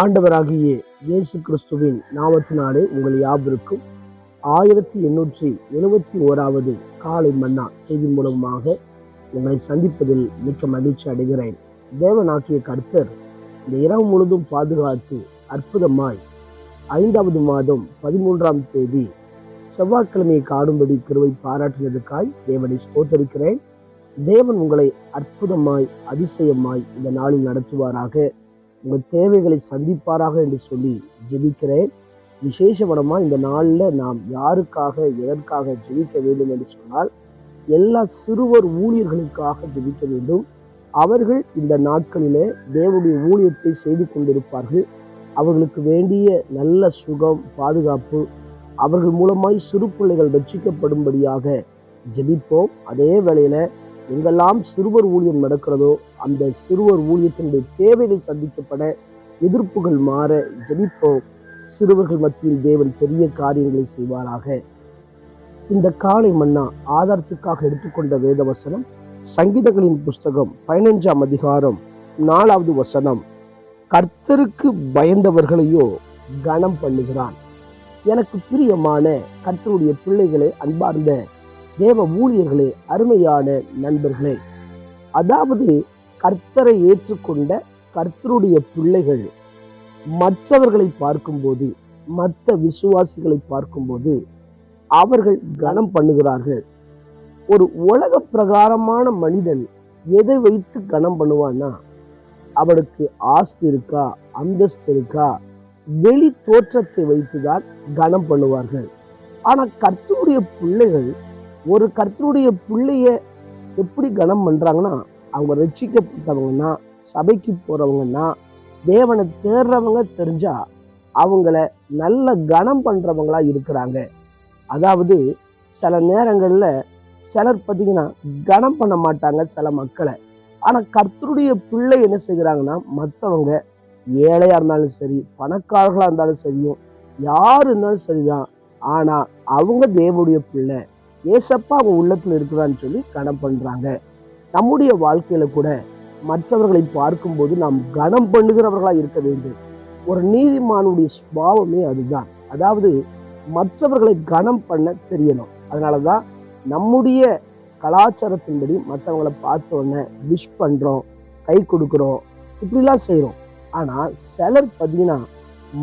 ஆண்டவராகிய இயேசு கிறிஸ்துவின் நாமத்தினாலே உங்கள் யாவருக்கும் ஆயிரத்தி எண்ணூற்றி எழுபத்தி ஓராவது காலை மன்னா செய்தி மூலமாக உங்களை சந்திப்பதில் மிக்க மகிழ்ச்சி அடைகிறேன். தேவனாக்கிய கர்த்தர் இந்த இரவு முழுதும் பாதுகாத்து அற்புதமாய் ஐந்தாவது மாதம் பதிமூன்றாம் தேதி செவ்வாய்க்கிழமையை காணும்படி கிருவை பாராட்டினதுக்காய் தேவனை ஸ்தோத்தரிக்கிறேன். தேவன் உங்களை அற்புதமாய் அதிசயமாய் இந்த நாளில் நடத்துவாராக. உங்கள் தேவைகளை சந்திப்பாராக என்று சொல்லி ஜெபிக்கிறேன். விசேஷபடமாக இந்த நாளில் நாம் யாருக்காக எதற்காக ஜெபிக்க வேண்டும் என்று சொன்னால் எல்லா சிறுவர் ஊழியர்களுக்காக ஜெபிக்க வேண்டும். அவர்கள் இந்த நாட்களிலே தேவனுடைய ஊழியத்தை செய்து கொண்டிருப்பார்கள். அவர்களுக்கு வேண்டிய நல்ல சுகம் பாதுகாப்பு அவர்கள் மூலமாய் சிறு பிள்ளைகள் ரட்சிக்கப்படும்படியாக ஜெபிப்போம். அதே வேளையில் எங்கெல்லாம் சிறுவர் ஊழியம் நடக்கிறதோ அந்த சிறுவர் ஊழியத்தினுடைய தேவைகள் சந்திக்கப்பட எதிர்ப்புகள் மாற ஜபிப்போம். சிறுவர்கள் மத்தியில் தேவன் பெரிய காரியங்களை செய்வாராக. இந்த காலை மன்னா ஆதாரத்துக்காக எடுத்துக்கொண்ட வேத வசனம் சங்கீதங்களின் புஸ்தகம் பதினஞ்சாம் அதிகாரம் நாலாவது வசனம். கர்த்தருக்கு பயந்தவர்களையோ கனம் பண்ணுகிறான். எனக்கு பிரியமான கர்த்தருடைய பிள்ளைகளே அன்பார்ந்த தேவ ஊழியர்களே அருமையான நண்பர்களே அதாவது கர்த்தரை ஏற்றுக்கொண்ட கர்த்தருடைய பிள்ளைகள். மற்றவர்களை பார்க்கும்போது மற்ற விசுவாசிகளை பார்க்கும்போது அவர்கள் கனம் பண்ணுகிறார்கள். ஒரு உலக பிரகாரமான மனிதன் எதை வைத்து கனம் பண்ணுவான்னா அவனுக்கு ஆஸ்தி இருக்கா அந்தஸ்து இருக்கா வெளி தோற்றத்தை வைத்துதான் கனம் பண்ணுவார்கள். ஆனால் கர்த்தருடைய பிள்ளைகள் ஒரு கர்த்தருடைய பிள்ளைய எப்படி கனம் பண்றாங்கன்னா அவங்க ரட்சிக்கப்பட்டவங்கன்னா சபைக்கு போறவங்கன்னா தேவனை தேடுறவங்க தெரிஞ்சா அவங்கள நல்ல கனம் பண்றவங்களா இருக்கிறாங்க. அதாவது சில நேரங்களில் சிலர் பார்த்தீங்கன்னா கனம் பண்ண மாட்டாங்க சில மக்களை. ஆனால் கர்த்தருடைய பிள்ளை என்ன செய்கிறாங்கன்னா மற்றவங்க ஏழையாக இருந்தாலும் சரி பணக்காரர்களாக இருந்தாலும் சரியும் யார் இருந்தாலும் சரிதான். ஆனால் அவங்க தேவனுடைய பிள்ளை. ஏசப்பா அவங்க உள்ளத்தில் இருக்கிறான்னு சொல்லி கனம் பண்ணுறாங்க நம்முடைய வாழ்க்கையில கூட மற்றவர்களை பார்க்கும்போது நாம் கனம் பண்ணுகிறவர்களாக இருக்க வேண்டும். ஒரு நீதிமானுடைய சுபாவமே அதுதான். அதாவது மற்றவர்களை கனம் பண்ண தெரியணும். அதனாலதான் நம்முடைய கலாச்சாரத்தின்படி மற்றவங்களை பார்த்த உடனே விஷ் பண்றோம் கை கொடுக்குறோம் இப்படிலாம் செய்கிறோம் ஆனால் சிலர் பார்த்தீங்கன்னா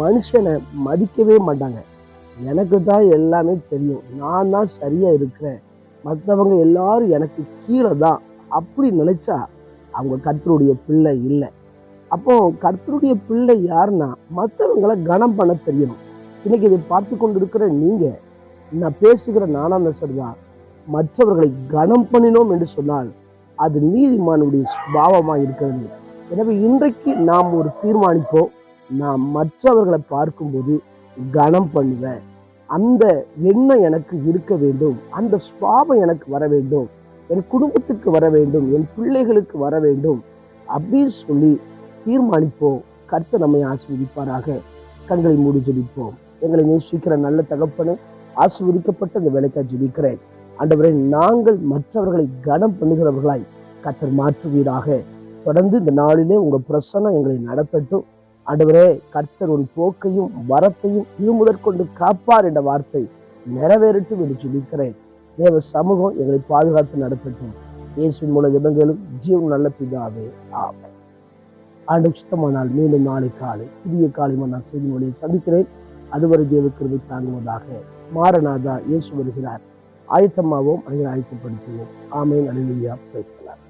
மனுஷனை மதிக்கவே மாட்டாங்க. எனக்கு தான் எல்லாமே தெரியும். நான் தான் சரியாக இருக்கிறேன். மற்றவங்க எல்லாரும் எனக்கு கீழே தான் அப்படி நினைச்சா அவங்க கர்த்தருடைய பிள்ளை இல்லை. அப்போ கர்த்தருடைய பிள்ளை யாருன்னா மற்றவங்களை கனம் பண்ண தெரியணும். இன்னைக்கு இதை பார்த்து கொண்டு இருக்கிற நீங்க நான் பேசுகிற நானாந்தசர் தான் மற்றவர்களை கனம் பண்ணினோம் என்று சொன்னால் அது நீதிமானுடைய சுபாவமாக இருக்கிறது எனவே இன்றைக்கு நாம் ஒரு தீர்மானிப்போம். நான் மற்றவர்களை பார்க்கும்போது கனம் பண்ணுவேன். அந்த எண்ணம் எனக்கு இருக்க வேண்டும். அந்த சுபாவம் எனக்கு வர வேண்டும். என் குடும்பத்துக்கு வர வேண்டும் என் பிள்ளைகளுக்கு வர வேண்டும் அப்படின்னு சொல்லி தீர்மானிப்போம். கர்த்தர் நம்மை ஆசீர்வதிப்பாராக. கண்களை மூடி ஜெபிப்போம். எங்களை நேசிக்கிற நல்ல தகப்பனை ஆசீர்வதிக்கப்பட்ட இந்த வேலைக்காக ஜெபிக்கிறேன். ஆண்டவரே நாங்கள் மற்றவர்களை கனம் பண்ணுகிறவர்களாய் கர்த்தர் மாற்றுவீராக. தொடர்ந்து இந்த நாளிலே உங்க பிரசன்னம் எங்களை நடத்தட்டும். ஆண்டவரே கர்த்தர் ஒரு போக்கையும் வரத்தையும் இது முதற்கொண்டு காப்பார் என்ற வார்த்தை நிறைவேறட்டும் என்று ஜெபிக்கிறேன். தேவ சமூகம் எங்களை பாதுகாத்து நடத்தட்டும். இயேசுவின் மூலம் ஜபங்களும் ஜீவன் நல்ல பிதாவே. ஆமை ஆண்டு சுத்தமானால் மீண்டும் நாளை காலை புதிய காலை நான் செய்தி மொழியை சந்திக்கிறேன். அதுவரை தேவ கிருபை தாங்குவதாக மாரநாதா இயேசு வருகிறார். ஆயத்தமாகவும் அதை ஆயத்தப்படுத்துவோம் ஆமையின் அலுவலியா பேசலாம்